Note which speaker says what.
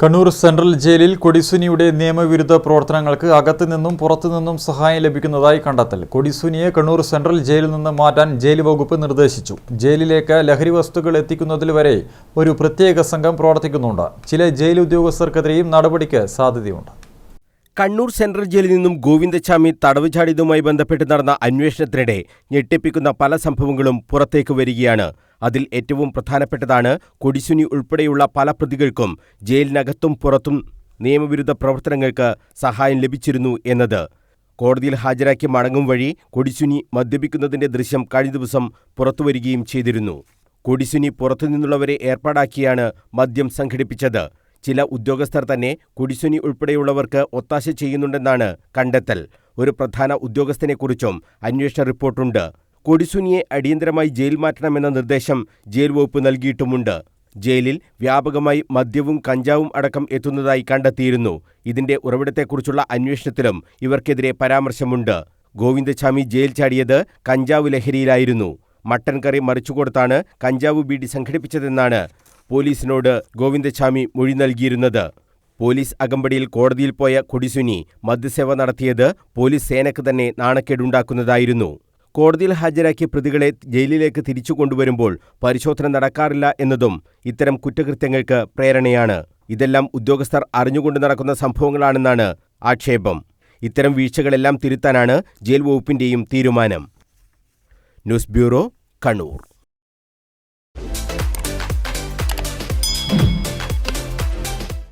Speaker 1: Kannur central ജയിലിൽ കൊടിസുനിയുടെ നിയമവിരുദ്ധ പ്രവർത്തനങ്ങൾക്ക് അകത്തു നിന്നും പുറത്തു നിന്നും സഹായം ലഭിക്കുന്നതായി കണ്ടെത്തൽ. കൊടിസുനിയെ കണ്ണൂർ സെൻട്രൽ ജയിലിൽ നിന്ന് മാറ്റാൻ ജയിൽ വകുപ്പ് നിർദ്ദേശിച്ചു. ജയിലിലേക്ക് ലഹരി വസ്തുക്കൾ എത്തിക്കുന്നതിൽ വരെ ഒരു പ്രത്യേക സംഘം പ്രവർത്തിക്കുന്നുണ്ട്. ചില ജയിൽ ഉദ്യോഗസ്ഥർക്കെതിരെയും നടപടിക്ക് സാധ്യതയുണ്ട്.
Speaker 2: കണ്ണൂർ സെൻട്രൽ ജയിലിൽ നിന്നും ഗോവിന്ദച്ചാമി തടവ് ചാടിയതുമായി ബന്ധപ്പെട്ട് നടന്ന അന്വേഷണത്തിനിടെ ഞെട്ടിപ്പിക്കുന്ന പല സംഭവങ്ങളും പുറത്തേക്ക് വരികയാണ്. അതിൽ ഏറ്റവും പ്രധാനപ്പെട്ടതാണ് കൊടിസുനി ഉൾപ്പെടെയുള്ള പല പ്രതികൾക്കും ജയിലിനകത്തും പുറത്തും നിയമവിരുദ്ധ പ്രവർത്തനങ്ങൾക്ക് സഹായം ലഭിച്ചിരുന്നു എന്നത്. കോടതിയിൽ ഹാജരാക്കി മടങ്ങും വഴി കൊടിസുനി മദ്യപിക്കുന്നതിന്റെ ദൃശ്യം കഴിഞ്ഞ ദിവസം പുറത്തുവരികയും ചെയ്തിരുന്നു. കൊടിസുനി പുറത്തുനിന്നുള്ളവരെ ഏർപ്പാടാക്കിയാണ് മദ്യം സംഘടിപ്പിച്ചത്. ചില ഉദ്യോഗസ്ഥർ തന്നെ കൊടിസുനി ഉൾപ്പെടെയുള്ളവർക്ക് ഒത്താശ ചെയ്യുന്നുണ്ടെന്നാണ് കണ്ടെത്തൽ. ഒരു പ്രധാന ഉദ്യോഗസ്ഥനെക്കുറിച്ചും അന്വേഷണ റിപ്പോർട്ടുണ്ട്. കൊടിസുനിയെ അടിയന്തരമായി ജയിൽ മാറ്റണമെന്ന നിർദ്ദേശം ജയിൽ വകുപ്പ് നൽകിയിട്ടുമുണ്ട്. ജയിലിൽ വ്യാപകമായി മദ്യവും കഞ്ചാവും അടക്കം എത്തുന്നതായി കണ്ടെത്തിയിരുന്നു. ഇതിന്റെ ഉറവിടത്തെക്കുറിച്ചുള്ള അന്വേഷണത്തിലും ഇവർക്കെതിരെ പരാമർശമുണ്ട്. ഗോവിന്ദസ്വാമി ജയിൽ ചാടിയത് കഞ്ചാവ് ലഹരിയിലായിരുന്നു. മട്ടൻ കറി മറിച്ചുകൊടുത്താണ് കഞ്ചാവ് ബീഡി സംഘടിപ്പിച്ചതെന്നാണ് പോലീസിനോട് ഗോവിന്ദസ്വാമി മൊഴി നൽകിയിരുന്നത്. പോലീസ് അകമ്പടിയിൽ കോടതിയിൽ പോയ കൊടിസുനി മദ്യസേവ നടത്തിയത് പോലീസ് സേനയ്ക്ക് തന്നെ നാണക്കേടുണ്ടാക്കുന്നതായിരുന്നു. കോടതിയിൽ ഹാജരാക്കിയ പ്രതികളെ ജയിലിലേക്ക് തിരിച്ചു കൊണ്ടുവരുമ്പോൾ പരിശോധന നടക്കാറില്ല എന്നതും ഇത്തരം കുറ്റകൃത്യങ്ങൾക്ക് പ്രേരണയാണ്. ഇതെല്ലാം ഉദ്യോഗസ്ഥർ അറിഞ്ഞുകൊണ്ട് നടക്കുന്ന സംഭവങ്ങളാണെന്നാണ് ആക്ഷേപം. ഇത്തരം വീഴ്ചകളെല്ലാം തിരുത്താനാണ് ജയിൽ വകുപ്പിന്റെയും തീരുമാനം. News bureau Kannur.